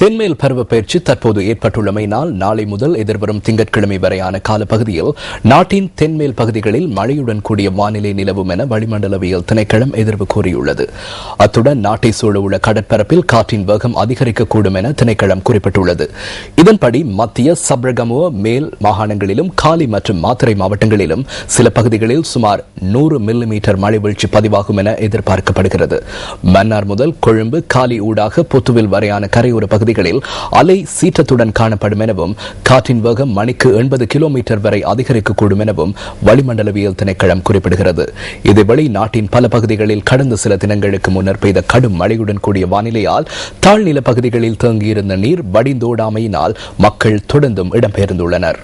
தென்மேல் பருவப்பெயர்ச்சி தற்போது ஏற்பட்டுள்ளமையினால் நாளை முதல் எதிர்வரும் திங்கட்கிழமை வரையான காலப்பகுதியில் நாட்டின் தென்மேல் பகுதிகளில் மழையுடன் கூடிய வானிலை நிலவும் என வளிமண்டலவியல் திணைக்களம் எதிர்வு கூறியுள்ளது. அத்துடன் நாட்டை சூழவுள்ள கடற்பரப்பில் காற்றின் வேகம் அதிகரிக்கக்கூடும் என திணைக்களம் குறிப்பிட்டுள்ளது. இதன்படி மத்திய சப்ரகமுவ மேல் மாகாணங்களிலும் காலி மற்றும் மாத்திரை மாவட்டங்களிலும் சில பகுதிகளில் சுமார் நூறு மில்லிமீட்டர் மழை வீழ்ச்சி பதிவாகும் என எதிர்பார்க்கப்படுகிறது. மன்னார் முதல் கொழும்பு காலி ஊடாக புத்துவில் வரையான கரையோர பகுதிகளில் அலை சீற்றத்துடன் காணப்படும் எனவும் காற்றின் வேகம் மணிக்கு எண்பது கிலோமீட்டர் வரை அதிகரிக்கக்கூடும் எனவும் வளிமண்டலவியல் திணைக்களம் குறிப்பிடுகிறது. இதேவேளை நாட்டின் பல பகுதிகளில் கடந்த சில தினங்களுக்கு முன்னர் பெய்த கடும் மழையுடன் கூடிய வானிலையால் தாழ்நில பகுதிகளில் தேங்கியிருந்த நீர் வடிந்தோடாமையினால் மக்கள் தொடர்ந்தும் இடம்பெயர்ந்துள்ளனர்.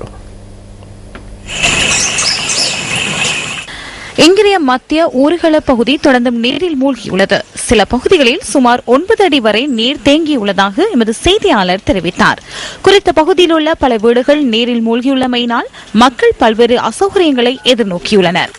இங்கிரிய மத்திய ஊர்கள பகுதி தொடர்ந்தும் நீரில் மூழ்கியுள்ளது. சில பகுதிகளில் சுமார் ஒன்பது அடி வரை நீர் தேங்கியுள்ளதாக எமது செய்தியாளர் தெரிவித்தார். குறித்த பகுதியில் உள்ள பல வீடுகள் நீரில் மூழ்கியுள்ளமையினால் மக்கள் பல்வேறு அசௌகரியங்களை எதிர்நோக்கியுள்ளனர்.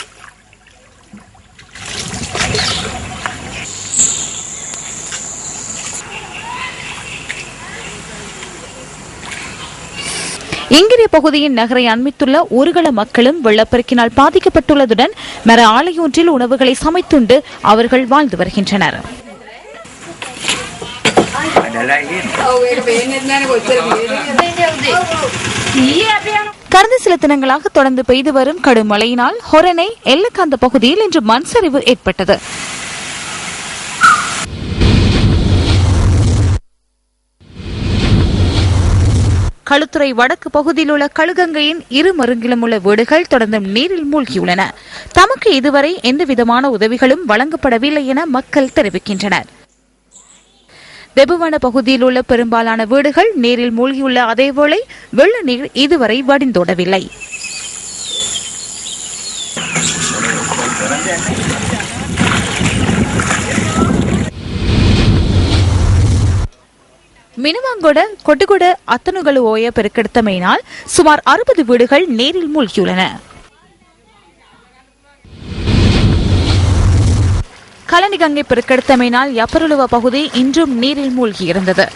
இங்கிரிய பகுதியின் நகரை அண்மித்துள்ள ஊர்கள மக்களும் வெள்ளப்பெருக்கினால் பாதிக்கப்பட்டுள்ளதுடன் மர ஆலையொன்றில் உணவுகளை சமைத்துண்டு அவர்கள் வாழ்ந்து வருகின்றனர். கடந்த சில தினங்களாக தொடர்ந்து பெய்து வரும் கடும் மழையினால் ஹொரனை எல்லக்காந்த பகுதியில் இன்று மண் சரிவு ஏற்பட்டது. களுத்துறை வடக்கு பகுதியில் உள்ள கழுகங்கையின் இரு மருங்கிலும் உள்ள வீடுகள் தொடர்ந்து நீரில் மூழ்கியுள்ளன. தமக்கு இதுவரை எந்தவிதமான உதவிகளும் வழங்கப்படவில்லை என மக்கள் தெரிவிக்கின்றனர். வெபுவன பகுதியில் உள்ள பெரும்பாலான வீடுகள் நீரில் மூழ்கியுள்ள அதேவேளை வெள்ள நீர் இதுவரை வடிந்தோடவில்லை. மினுவாங்கொட கொட்டுகொட அத்தனுகளு ஓய பெருக்கெடுத்தமையினால் சுமார் அறுபது வீடுகள் நீரில் மூழ்கியுள்ளன. கலனி கங்கை பெருக்கெடுத்தமையினால் எப்பருளுவ பகுதி இன்றும் நீரில் மூழ்கியிருந்தது.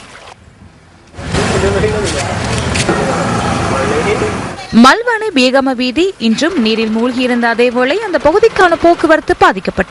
மல்வானை பேகம வீதி இன்றும் நீரில் மூழ்கியிருந்த அதேவேளை அந்த பகுதிக்கான போக்குவரத்து பாதிக்கப்பட்டது